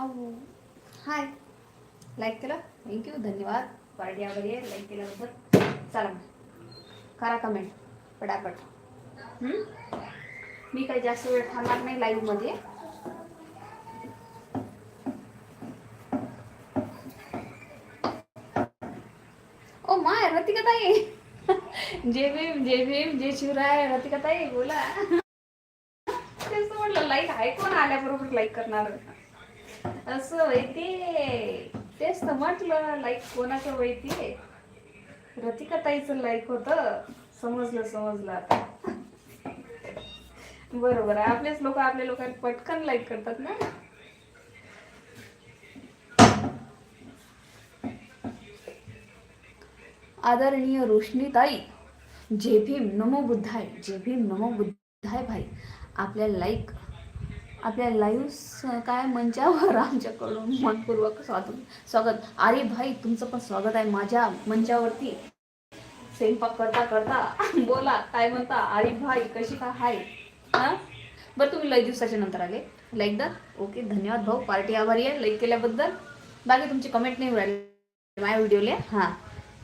हाय. Like केलं? Thank you धन्यवाद. Party वगैरे लाईक केल्याबद्दल चला करा कमेंट पटापट. मी काही जास्त वेळ थांबणार नाही लाईव्हमध्ये ओ माय रतिका ताई जय भीम जे भीम जे शिवराय. रतिका ताई बोला. तेच म्हटलं लाईक आहे कोण आल्याबरोबर लाईक करणार? असं वैती तेच तर म्हटलं लाईक कोणाचं होय रतिका ताईचं लाईक होतं. समजलं समजलं आता. बरोबर आहे. आपलेच लोक आपल्या लोकांना पटकन लाईक करतात ना. आदरणीय रोशनीताई जे भीम नमो बुद्धाय जे भीम नमो बुद्धाय भाई आपल्या लाईक आपल्या लाईव्ह काय मंचावर आमच्याकडून मनपूर्वक स्वागत स्वागत. अरे भाई तुमचं पण स्वागत आहे माझ्या मंचावरती. स्वयंपाक करता करता बोला काय म्हणता? अरे भाई कशी का हाय. हा? बरं तुम्ही लई दिवसाच्या नंतर आले. लाईक दा ओके धन्यवाद भाऊ. पार्टी आभारी आहे लाईक केल्याबद्दल. बाकी तुमची कमेंट नाही राहिली माझ्या व्हिडिओला हां.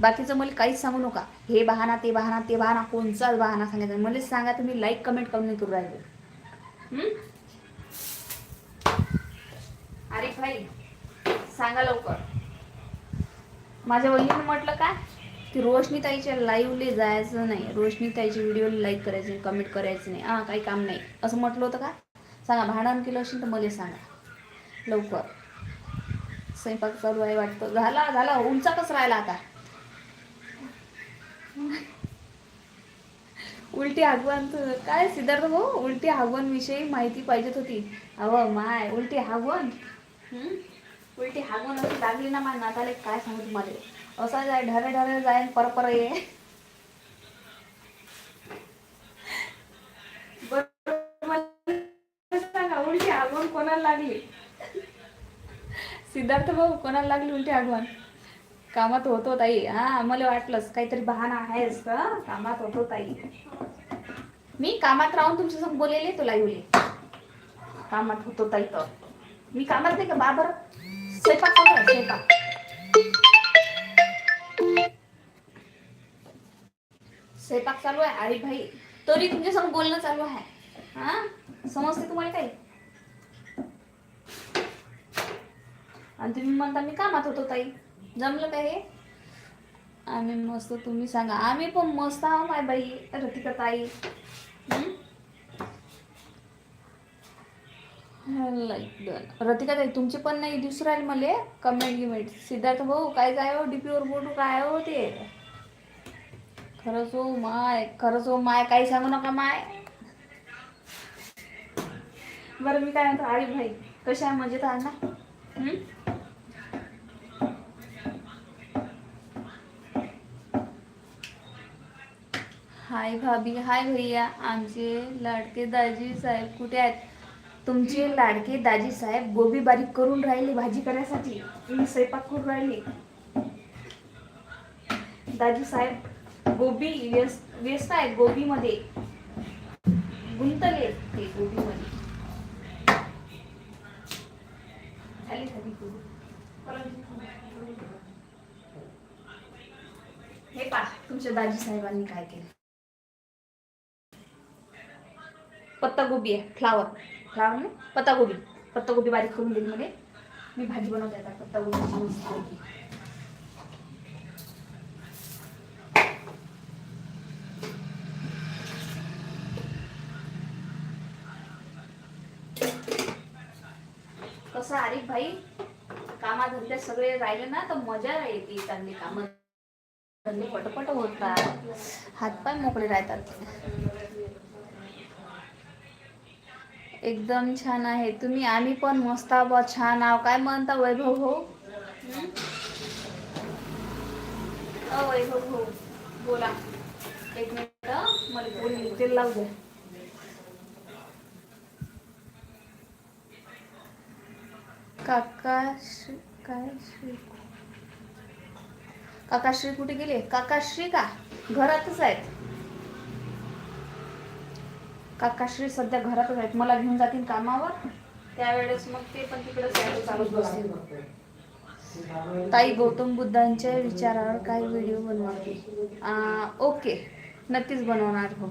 बाकीचं मला काहीच सांगू नका. हे बहाना ते बहाना ते बहाना कोणचाच बहाना सांगायचा? मला सांगा तुम्ही लाईक कमेंट करून करू राहिले. हम्म? अरे भाई सांगा लवकर. माझ्या वहिनीने म्हटलं काय की रोशनी ताईच्या लाईव्हले जायचं नाही. रोशनी ताईच्या व्हिडिओ लाईक करायचे कमेंट करायचं नाही. हां काही काम नाही. असं म्हटलं होतं का? सांगा भांडण केलं असेल तर मला सांगा. लवकर. स्वयंपाक चालू आहे वाटतं. झाला झाला. उंचा कसं राहिला आता. उलटी आगवण काय सिद्धार्थ भाऊ? उलटी आगवण विषयी माहिती पाहिजेत होती. अव माय उलटी आगवण उलटी हागवण अशी लागली ना माझ्या नाताले काय सांगू तुम्हाला? असा जाय ढरे ढरे जाय पर पर ये. उलटी आगवण कोणाला लागली? सिद्धार्थ भाऊ कोणाला लागली उलटी आगवण कामात होतो ताई. हा मला वाटलंच काहीतरी बहाणा आहेस का कामात होतो ताई. मी कामात राहून तुमच्या संग बोलेले तुला येऊले. कामात होतो ताई तर. मी कामात नाही का? बाबर स्वयंपाक चालू आहे स्वयंपाक. स्वयंपाक चालू आहे अरे भाई तरी तुमच्या संग बोलणं चालू आहे. हा? समजते तुम्हाला काही? आणि तुम्ही म्हणता मी कामात होतो ताई. जमलं काय हे? आम्ही मस्त तुम्ही सांगा. आम्ही पण मस्त आहो माय बाई रतिका ताई. रतिका ताई तुमची पण नाही दिसू राहील मले. कमेंट गिमेंट सिद्धार्थ भाऊ काय जाय हो डीपीवर बोटू काय हो ते? खरंच हो माय. खरंच हो माय. काही सांगू नका माय. बरं मी काय म्हणतो अरे भाई कशा आहे? मजेत आहे ना हं? हाय भाभी हाय भैया आमचे लाडके दाजी साहेब कुठे आहेत? तुमचे लाडके दाजी साहेब गोबी बारीक करून राहिले भाजी करण्यासाठी. मी स्वयंपाक करून राहिले. दाजी साहेब गोबी व्यस्त व्यस्त आहे गोबीमध्ये. गुंतले ते गोबीमध्ये. आली खाली तुमच्या दाजी साहेबांनी काय केलं? पत्तागोबी आहे फ्लावर फ्लावर नाही पत्तागोबी पत्तागोबी बारीक करून दिली मध्ये. मी भाजी बनवते आता पत्तागोबीची मस्तपैकी. कसं आरिफ भाई? कामा कामाधंदे सगळे राहिले ना तर मजा येते चांगली कामं. धंदे पटपट होतात. हातपाय मोकळे राहतात. एकदम छान आहे. तुम्ही आम्ही पण मस्त आहोत. छान आहो काय म्हणता वैभव हो वैभव हो बोला. एक मिनिट. मला बोल तेल लावू द्या काका श्री काय श्री? काकाश्री कुठे गेले? काकाश्री का? घरातच आहेत. काकाश्री सध्या घरातच आहेत. मला घेऊन जातील कामावर. त्यावेळेस मग ते पण तिकडे चालत बसतील. ताई गौतम बुद्धांच्या विचारावर काही व्हिडिओ बनवा. ओके नक्कीच बनवणार हो.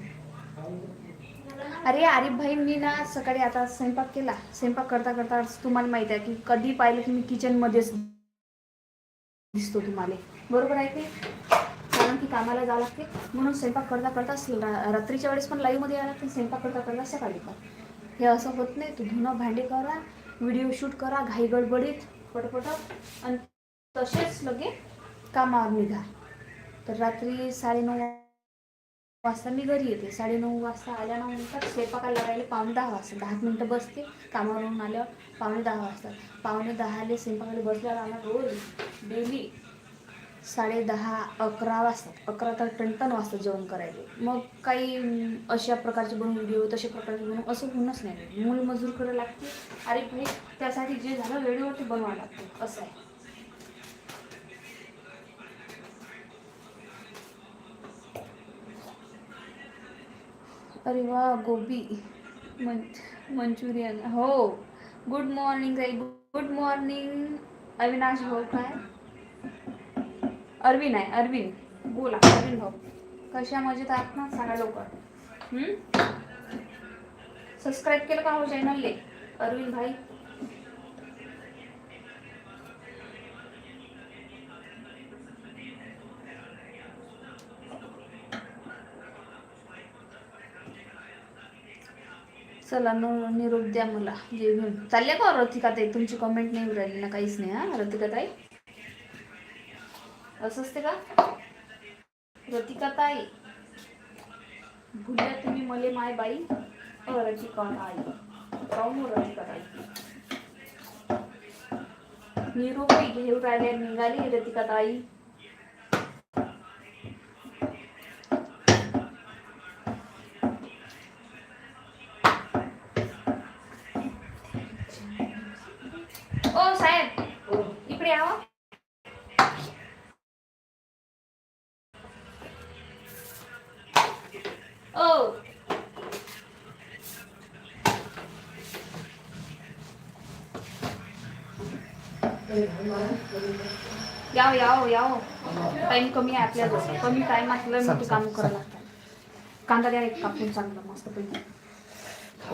अरे आरिफ भाई मी ना सकाळी आता स्वयंपाक केला. स्वयंपाक करता करता तुम्हाला माहीत आहे की कधी पाहिलं की मी किचनमध्येच दिसतो तुम्हाला. बरोबर आहे ते की कामाला जावं लागते. म्हणून स्वयंपाक करता करता रात्रीच्या वेळेस पण लाईव्हमध्ये यावं लागते स्वयंपाक करता करता सकाळी कर हे असं होत नाही. तू धुणं भांडे करा व्हिडिओ शूट करा घाई गडबडीत पटपट. आणि तसेच लगे कामावर निघा. तर रात्री साडेनऊ वाजता मी घरी येते. साडेनऊ वाजता आल्यानंतर स्वयंपाकाला लागायला पावणे दहा वाजता. दहा मिनटं बसते कामावरून आल्यावर पावणे दहा वाजतात पावणे दहाला स्वयंपाकाला बसल्यावर आम्हाला रोज डेली साडे दहा अकरा वाजतात अकरा तर टनटन वाजता जेवण करायचे. मग काही अशा प्रकारचे बनवून घेऊ तशा प्रकारचे बनवून असं होणंच नाही. मूल मजूर करायला लागते. अरे भाई त्यासाठी जे झालं वेळेवरती बनवावं लागते. असं आहे. अरे वा गोबी. मं मंचुरियन. हो. Good morning good morning Avinash हो काय? अरविंद आहे अरविंद. बोला अरविंद भाऊ. कशा मजेत आहात ना? सांगा लवकर. सबस्क्राईब केलं का हो चॅनलले अरविंद भाई. चला न निरोप द्या मला. जे घेऊन चालले का हो रतिका ताई? तुमची कमेंट नाही राहिली ना काहीच नाही हा? रथिका ताई? असं असते का? रतिका ताई भुल्या तुम्ही मले माय बाई. रतिका आई काहून रतिका ताई निरोपी घेऊन राहिले निघाली रतिका ताई ओ साहेब इकडे यावं ओ याव याव याव. टाइम कमी आहे आपल्याजवळ कमी टाइमातलं मोठी काम करावं लागतात कांदा द्या एक कापून चांगलं मस्त पैकी.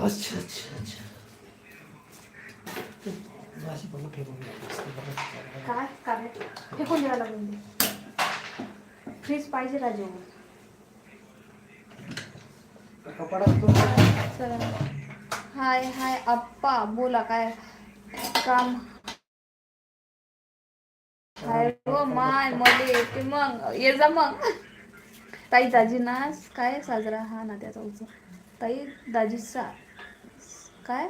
अच्छा अच्छा. काय? काय? फेकून द्यायला लागून फ्रीज पाहिजे राजू तो हाय हाय आप्पा. बोला काय? काम? हो माय मले येते मग. ये जा मग. ताई दाजींना काय साजरा? हा ना त्याचा उत्सव ताई दाजीचा काय?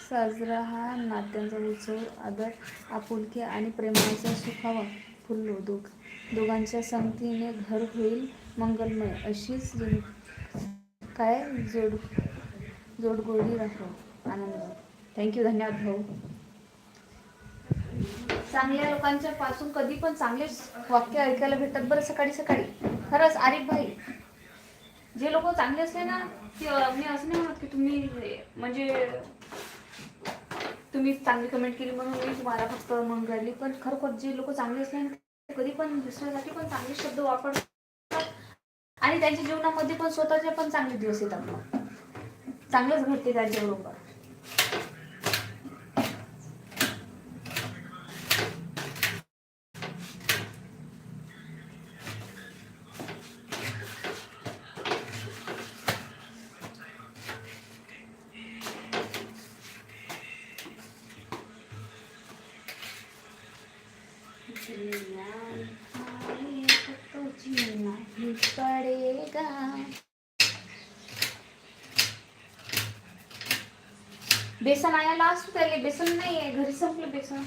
साजरा हा नात्यांचा उत्सव आदर आपुलकी आणि प्रेमाचा सुखावा. फुललो दोघ दोघांच्या संगतीने घर होईल मंगलमय. अशीच काय? जोड जोडगोडी राहतो आनंद. थँक्यू धन्यवाद भाऊ. चांगल्या लोकांच्या पासून कधी पण चांगले वाक्य ऐकायला भेटतात. बरं सकाळी सकाळी. खरंच आरिफ भाई जे लोक चांगले असले ना की मी असं नाही म्हणत की तुम्ही म्हणजे तुम्ही चांगली कमेंट केली म्हणून मी तुम्हाला फक्त म्हणून राहिली. पण खरोखर जे लोक चांगले असले ना ते कधी पण दुसऱ्यासाठी पण चांगले शब्द वापरतात. आणि त्यांच्या जीवनामध्ये पण स्वतःचे पण चांगले दिवस येतात. चांगलंच घडते त्यांच्याबरोबर. बेसन आया असतो त्याला बेसन नाही आहे घरी संपलं बेसन.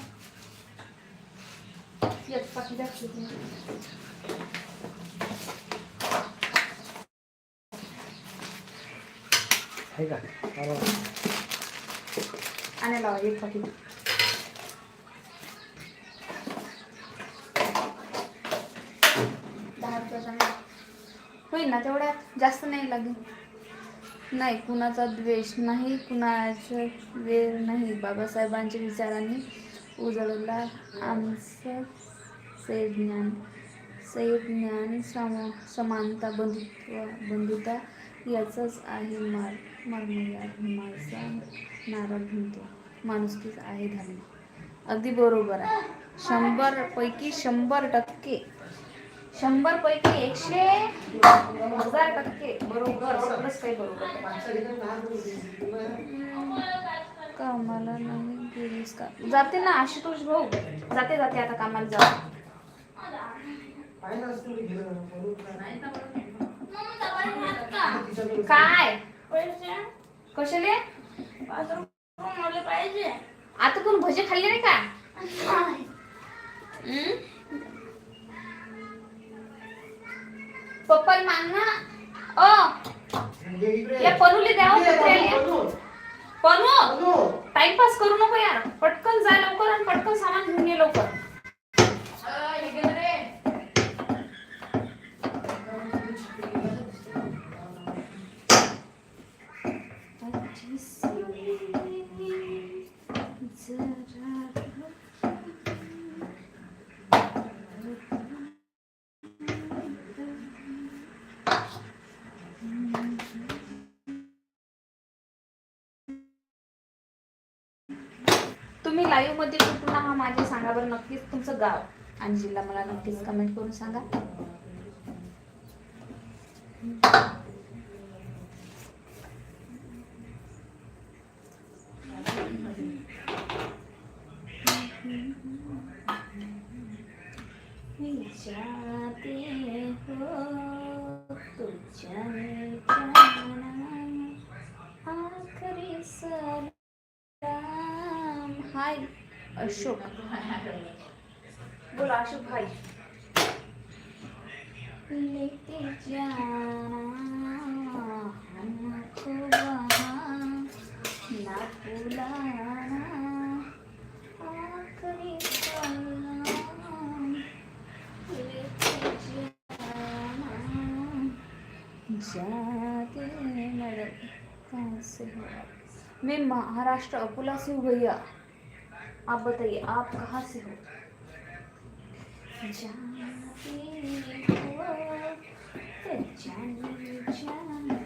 आहे का. आणायला लावा एक पाकिट दहा रुपयाचा होईल ना तेवढ्यात जास्त नाही लागेल नाही कुणाचा द्वेष नाही कुणाचं वेळ नाही. बाबासाहेबांच्या विचारांनी उजळला आमचं ज्ञान ज्ञान सम समानता बंधुत्व बंधुता याचंच आहे मार मारमूला माणसा नारळ म्हणतो. माणुसकीच आहे धर्म. अगदी बरोबर आहे. शंभरपैकी शंभर टक्के शंभर पैकी एकशे हजार टक्के बरोबर सगळंच काही बरोबर. कामाला नाही गेलीस का? जाते ना आशुतोष भाऊ. जाते जाते आता कामाला जा काय? कशाले? आता कोण भजे खाल्ले नाही का? पप्पाला माग ना ओ ये इकडे. या पनूले द्यावं ये, कुत्र्याले. पनू. टाइमपास करू नको यार पटकन जा लवकर आणि पटकन सामान घेऊन ये लवकर तुम्ही मध्ये कुठून हा माझे सांगा बरं नक्कीच तुमचं गाव आणि जिल्हा मला नक्कीच कमेंट करून सांगा. Hi. अशोक. बोला अशोक भाई. लेके जाना हमको ना आखरी जाना जाते मगर कहाँ से मैं महाराष्ट्र अकोला से भैया. आप बताइए आप कहाँ से हो? जाने हो तो जाने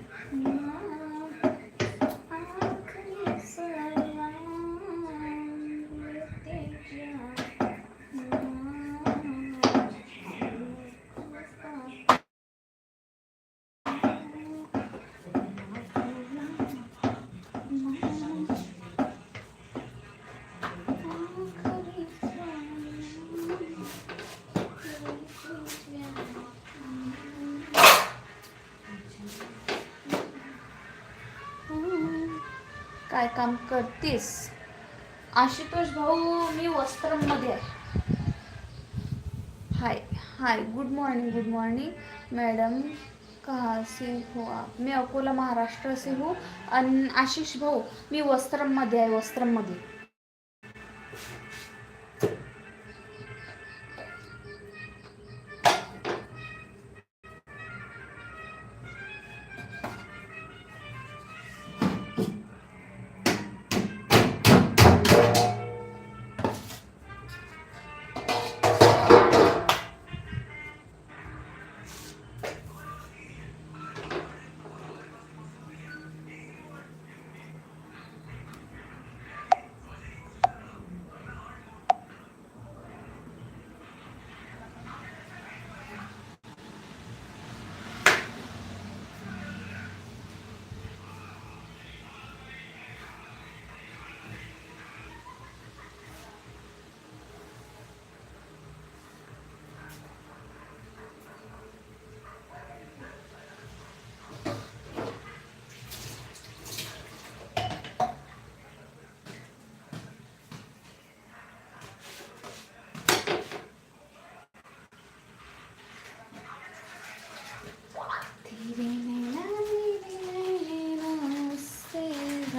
काय काम करतेस? आशुतोष भाऊ मी वस्त्रमध्ये आहे. Hi hi good morning good morning madam कहाँ से हो आप अकोला महाराष्ट्र से हो. अन आशिष भाऊ मी वस्त्रममध्ये आहे वस्त्रममध्ये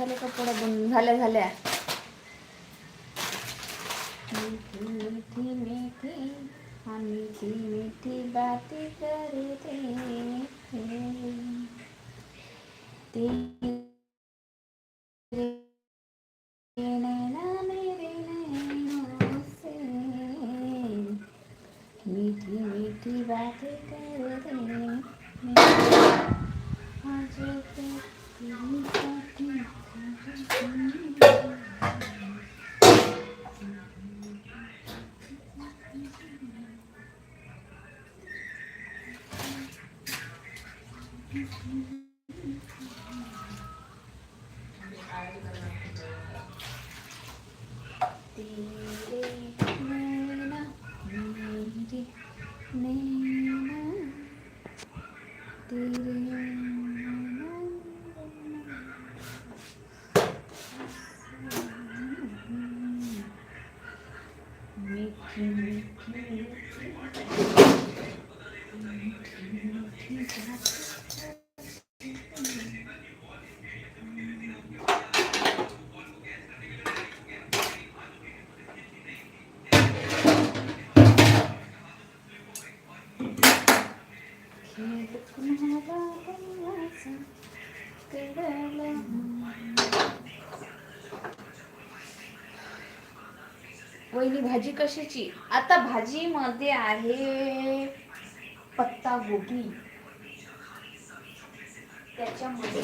झाले कपडे बन झाल्या झाल्या. मीठी मीठी मीठी हम मिठी मीठी बातें करते. हैं वहिनी भाजी कशाची? आता भाजी मध्ये आहे पत्ता गोबी. त्याच्यामध्ये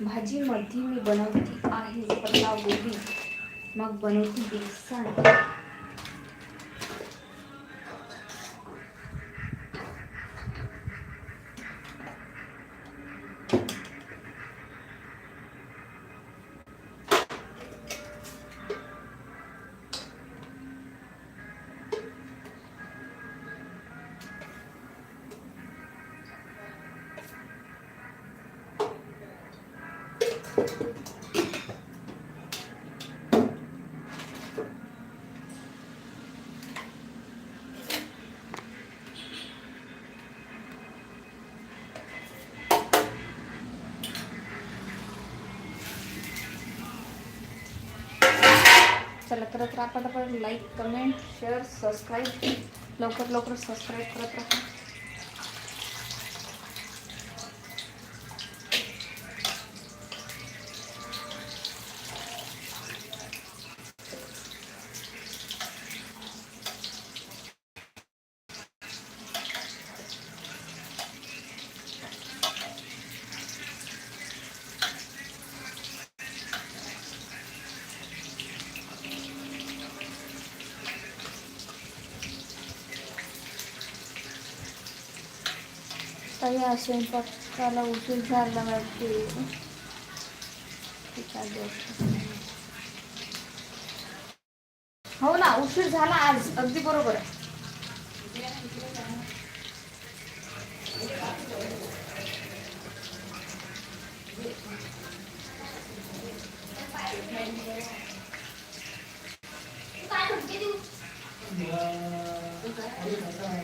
भाजी मध्ये मी बनवती आहे पत्ता गोबी. मग बनवती बेसन. चला करत राहा पटापट लाईक कमेंट शेअर सबस्क्राईब. लवकर लवकर सबस्क्राईब करत राहा. काही हा स्वयंपाकाला उशीर झाला वाटते. ठीक आहे, हो ना उशीर झाला आज. अगदी बरोबर. आहे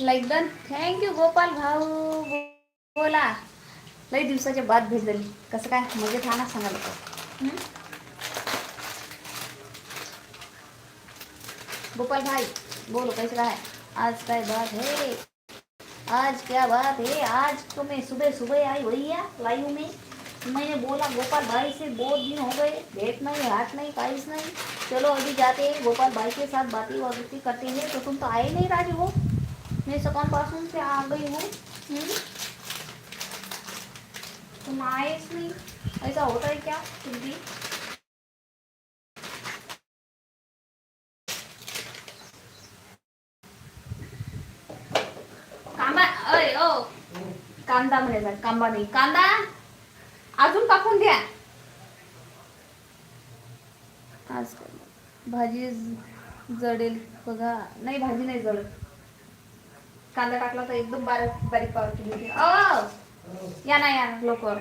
लाईक डन थँक्यू गोपाल भाऊ. बोला. लई दिवसाच्या बाद भेट झाली. कसं काय? मजेत हा ना सांगाल हं? गोपाल भाई बोलो कैसे है आज क्या बात है? आज क्या बात है? आज तो मैं सुबह सुबह आई भैया लाइव में। मैंने बोला गोपाल भाई से बहुत दिन हो गए। भेंट नहीं हाथ नहीं काइस नहीं। चलो अभी जाते हैं। गोपाल भाई के साथ बातें वाती करते हैं। तो तुम तो आए नहीं राजू हो ये सकाळपासून ते आगही हो तुम आहेस मी. ऐसा होता है क्या? तुम्ही कांदा अय ओ. कांदा म्हणायचा कांदा नाही. कांदा अजून टाकून घ्या. आज भाजी जडेल. बघा नाही भाजी नाही जडेल कांदा टाकला तर एकदम बारीक बारीक पाव केली अ या ना या लवकर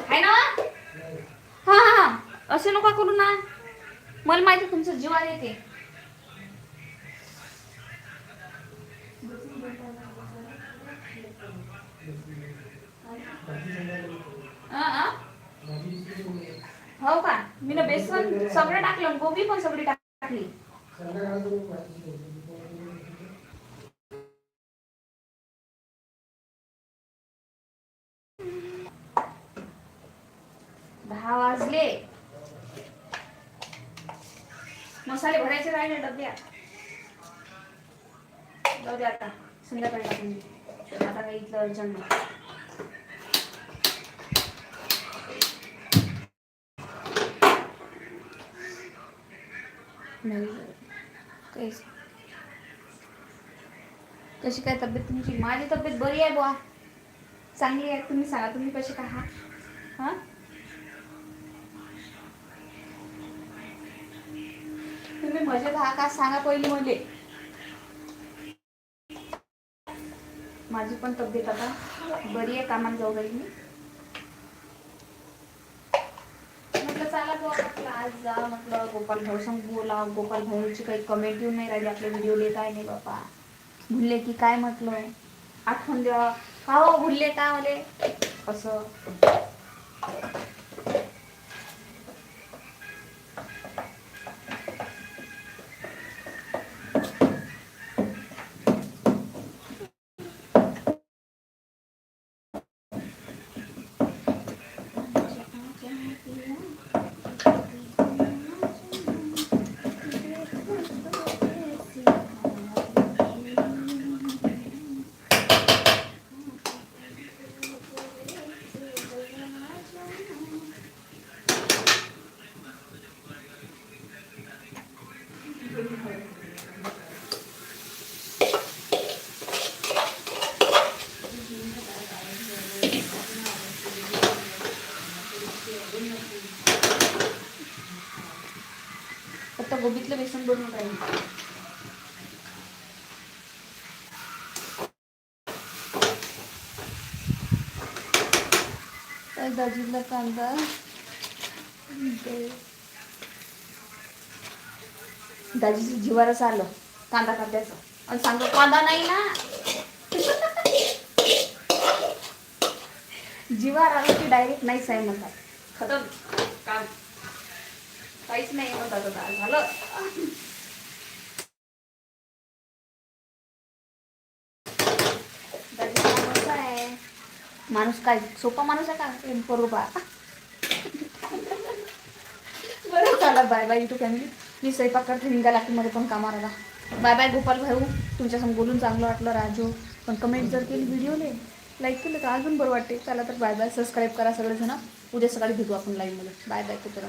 आहे ना? हा हा असे नका करू ना. मला माहिती तुमचं जीवार येते हा, हो का? मी ना बेसन सगळं टाकलं गोबी पण सगळी टाकली दहा वाजले मसाले भरायचे राहिले डब्यात जाऊ दे आता संध्याकाळी टाकून देऊ. आता काही इथलं अर्जंट नाही नाही काहीच कशी काय तब्येत तुमची? माझी तब्येत बरी आहे बुवा. चांगली आहे. तुम्ही सांगा तुम्ही कसे काय आहात? हा? तुम्ही मजेत आहात का? सांगा पहिली म्हणजे माझी पण तब्येत आता बरी आहे कामाला जाऊ मी. म्हटलं चला बुवा म्हटलं आज जा म्हटलं गोपाल भाऊ संग बोला गोपाल भाऊची काही कमेंट येऊन नाही राहिली. आपले व्हिडिओ लिहित आहे नाही बापा भुलले की काय म्हटलं आठवण द्या. का हो भुलले? का मले असं. गोबीतलं बनवून राहील तर दाजीला कांदा? ते- दाजीचं जिवारच आलं कांदा कांद्याचं. आणि सांग कांदा नाही ना. जिवार आलं की डायरेक्ट नाही आहे म्हणतात. खतम. काम. काहीच नाही म्हणतात आता झालं. माणूस काय सोपा माणूस आहे का? प्रेम करू बा. बरं चला बाय बाय युट्यूब फॅमिली मी स्वयंपाक करते निघा लागते मध्ये पण कामाला बाय बाय गोपाल भाऊ. तुमच्यासमोर बोलून चांगलं वाटलं राजू. पण कमेंट जर केली व्हिडिओले लाईक केलं तर अजून बरं वाटते. चला तर बाय बाय सबस्क्राईब करा सगळेजण. उद्या सकाळी भेटू आपण लाईव्हमध्ये बाय बाय कुठं